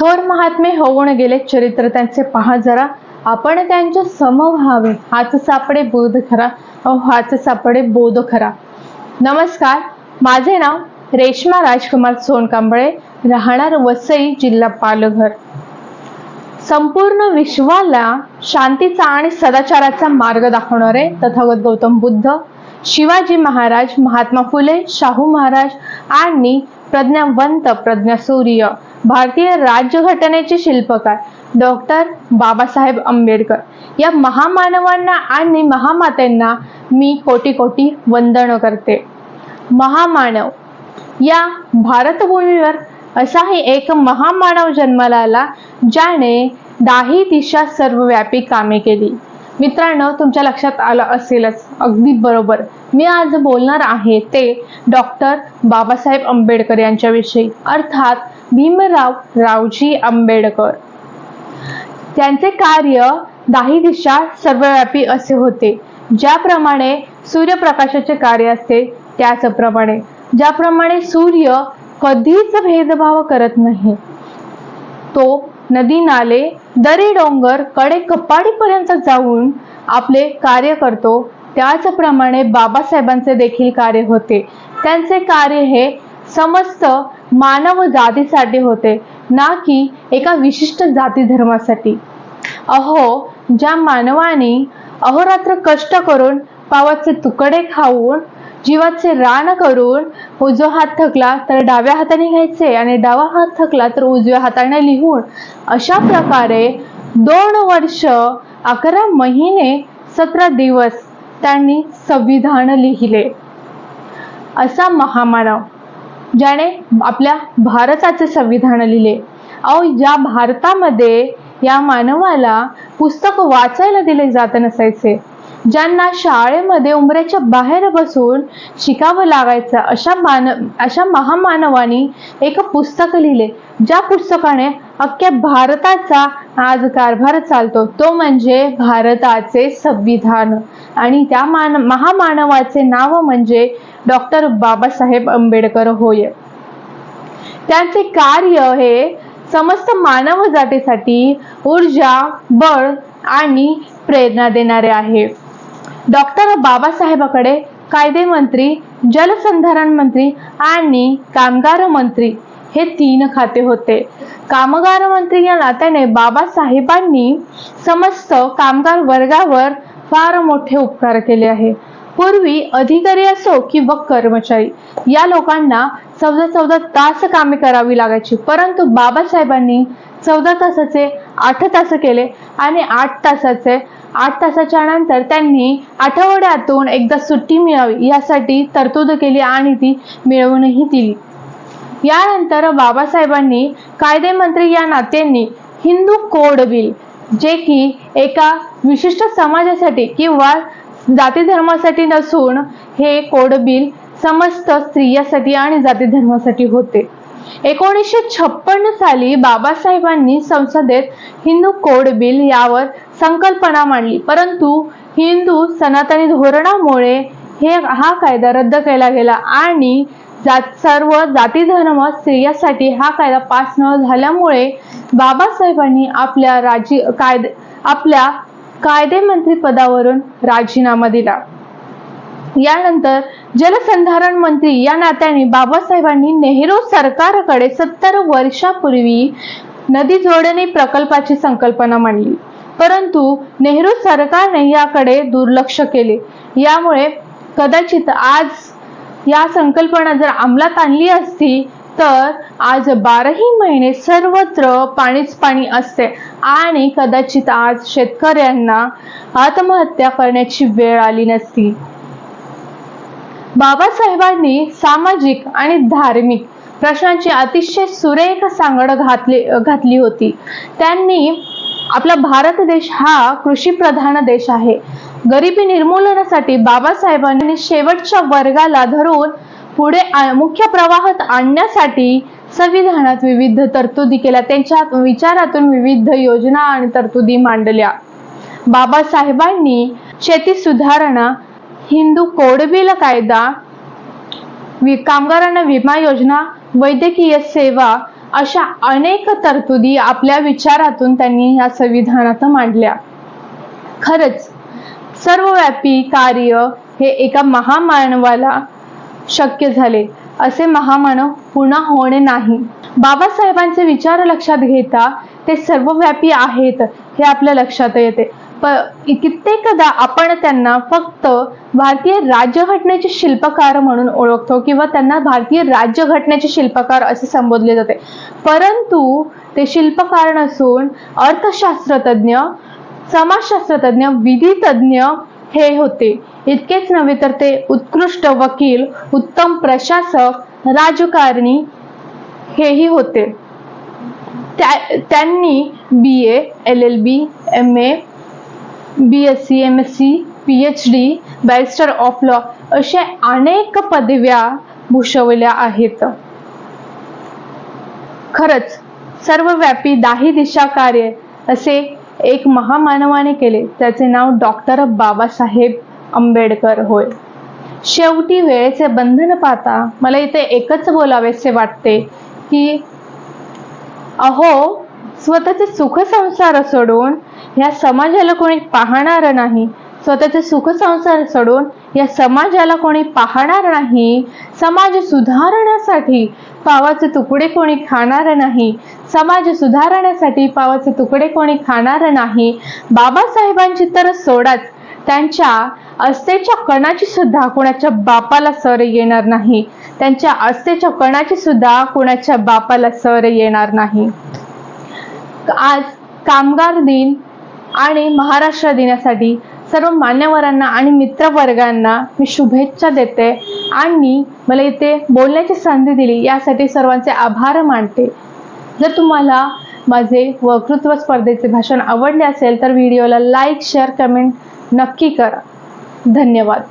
थोर महात्मे होऊन गेले. चरित्र त्यांचे पहा जरा. आपण त्यांच्या सम व्हावे. हाच सापडे बोध खरा. हाच सापडे बोध खरा. नमस्कार. माझे नाव रेश्मा राजकुमार सोनकांबळे. राहणार वसई जिल्हा पालघर. संपूर्ण विश्वाला शांतीचा आणि सदाचाराचा मार्ग दाखवणारे तथागत गौतम बुद्ध शिवाजी महाराज महात्मा फुले शाहू महाराज आणि प्रज्ञावंत प्रज्ञासूर्य भारतीय राज्यघटनेचे शिल्पकार डॉक्टर बाबासाहेब आंबेडकर. या महामानवांना आणि महामातेंना मी कोटी कोटी वंदन करते. महामानव या भारतभूमीवर असाही एक महामानव जन्माला आला ज्याने दाही दिशा सर्वव्यापी कामे केली. मित्रांनो तुमच्या लक्षात आलं असेलच अगदी बरोबर. मी आज बोलणार आहे ते डॉक्टर बाबासाहेब आंबेडकर यांच्याविषयी. अर्थात भीमराव रावजी आंबेडकर. त्यांचे कार्य दाही दिशा सर्वव्यापी असे होते. ज्याप्रमाणे सूर्यप्रकाशाचे कार्य असते त्याचप्रमाणे. ज्याप्रमाणे सूर्य कधीच भेदभाव करत नाही तो नदी नाले दरी डोंगरकडे कपाडीपर्यंत जाऊन आपले कार्य करतो. त्याचप्रमाणे बाबासाहेबांचे देखील कार्य होते. त्यांचे कार्य हे समस्त मानव जातीसाठी होते ना की एका विशिष्ट जाती धर्मासाठी. अहो ज्या मानवाने अहोरात्र कष्ट करून पावाचे तुकडे खाऊन जीवाचे रान करून उजवा हात थकला तर डाव्या हाताने घ्यायचे आणि डावा हात थकला तर उजव्या हाताने लिहून अशा प्रकारे दोन वर्ष अकरा महिने सतरा दिवस त्यांनी संविधान लिहिले. असा महामानव ज्याने आपल्या भारताचे संविधान लिहिले. अहो या भारतामध्ये या मानवाला पुस्तक वाचायला दिले जात नसायचे ज्यांना शाळेमध्ये उमऱ्याच्या बाहेर बसून शिकावं लागायचं अशा मान अशा महामानवानी एक पुस्तक लिहिले. ज्या पुस्तकाने अख्ख्या भारताचा आज कारभार चालतो तो म्हणजे भारताचे संविधान. आणि त्या मान महामानवाचे नाव म्हणजे डॉक्टर बाबासाहेब आंबेडकर होय. त्यांचे कार्य हे समस्त मानव जातीसाठी ऊर्जा बळ आणि प्रेरणा देणारे आहे. डॉक्टर बाबासाहेबाकडे कायदे मंत्री जलसंधारण मंत्री आणि कामगार मंत्री हे तीन खाते होते. कामगार मंत्री या नात्याने बाबासाहेबांनी समस्त कामगार वर्गावर फार मोठे उपकार केले आहे. पूर्वी अधिकारी असो किंवा कर्मचारी या लोकांना चौदा चौदा तास कामे करावी लागायची. परंतु बाबासाहेबांनी चौदा तासाचे आठ तास केले आणि आठ तासाचे आठ तासाच्या नंतर त्यांनी आठवड्यातून एकदा सुट्टी मिळावी यासाठी तरतूद केली आणि ती मिळवूनही दिली. यानंतर बाबासाहेबांनी कायदेमंत्री या नात्यांनी हिंदू कोड बिल जे की एका विशिष्ट समाजासाठी किंवा जाती धर्मासाठी नसून हे कोड बिल समस्त स्त्रियासाठी आणि जाती धर्मासाठी होते. एकोणीसशे छप्पन्न साली बाबासाहेबांनी संसदेत हिंदू कोड बिल यावर संकल्पना मांडली. परंतु हिंदू सनातनी धोरणामुळे हे हा कायदा रद्द केला गेला आणि जात सर्व जाती धर्म स्त्रियासाठी हा कायदा पास न झाल्यामुळे बाबासाहेबांनी आपल्या राजी कायदे आपल्या कायदे मंत्री पदावरून राजीनामा दिला. यानंतर जलसंधारण मंत्री या नात्याने बाबासाहेबांनी नेहरू सरकारकडे सत्तर वर्षापूर्वी नदी जोडणे प्रकल्पाची संकल्पना मांडली. परंतु नेहरू सरकारने याकडे दुर्लक्ष केले. यामुळे कदाचित आज या संकल्पना जर अंमलात आणली असती तर आज बाराही महिने सर्वत्र पाणीच पाणी असते आणि कदाचित आज शेतकऱ्यांना आत्महत्या करण्याची वेळ आली नसती. बाबासाहेबांनी सामाजिक आणि धार्मिक प्रश्नांची अतिशय सुरेख सांगड घातली घातली होती. त्यांनी आपला भारत देश हा कृषी प्रधान देश आहे. गरिबी निर्मूलनासाठी बाबासाहेबांनी शेवटच्या वर्गाला धरून पुढे मुख्य प्रवाहात आणण्यासाठी संविधानात विविध तरतुदी केल्या. त्यांच्या विचारातून विविध योजना आणि तरतुदी मांडल्या. बाबासाहेबांनी शेती सुधारणा हिंदू कोडबिल कायदा वि- कामगारांना विमा योजना वैद्यकीय सेवा अशा अनेक तरतुदी आपल्या विचारातून त्यांनी या संविधानात मांडल्या. खरंच सर्वव्यापी कार्य हे एका महामानवाला शक्य झाले असे महामानव पुन्हा होणे नाही. बाबासाहेबांचे विचार लक्षात घेता ते सर्वव्यापी आहेत हे आपल्या लक्षात येते. प कित्येकदा आपण त्यांना फक्त भारतीय राज्यघटनेचे शिल्पकार म्हणून ओळखतो किंवा त्यांना भारतीय राज्यघटनेचे शिल्पकार असे संबोधले जाते. परंतु ते शिल्पकार नसून अर्थशास्त्रतज्ञ समाजशास्त्रतज्ञ विधीतज्ञ हे होते. इतकेच नव्हे तर ते उत्कृष्ट वकील उत्तम प्रशासक राजकारणी हेही होते. त्या- त्यांनी B A L L B M A B S C M S C P H D barrister of law अशा अनेक पदव्या भूषवल्या आहेत. खरंच सर्वव्यापी दाही दिशा कार्य असे एक महामानवाने केले. त्याचे नाव डॉक्टर बाबासाहेब आंबेडकर होय. शेवटी वेळेचे बंधन पाहता मला इथे एकच बोलावेसे वाटते की अहो स्वतःचे सुखसंसार सोडून या समाजाला कोणी पाहणार नाही स्वतःचे सुखसंसार सोडून या समाजाला कोणी पाहणार नाही समाज सुधारण्यासाठी पावाचे तुकडे कोणी खाणार नाही समाज सुधारण्यासाठी पावाचे तुकडे कोणी खाणार नाही. बाबासाहेबांची तर सोडाच त्यांच्या अस्तेच्या कणाची सुद्धा कोणाच्या बापाला सर येणार नाही त्यांच्या अस्तेच्या कणाची सुद्धा कोणाच्या बापाला सर येणार नाही. आज कामगार दिन आणि महाराष्ट्र दिनासाठी सर्व मान्यवरांना आणि मित्रवर्गांना मी शुभेच्छा देते. आणि मला इथे बोलण्याची संधी दिली यासाठी सर्वांचे आभार मानते. जर तुम्हाला माझे वक्तृत्व स्पर्धेचे भाषण आवडले असेल तर व्हिडिओला लाईक शेअर कमेंट नक्की करा. धन्यवाद.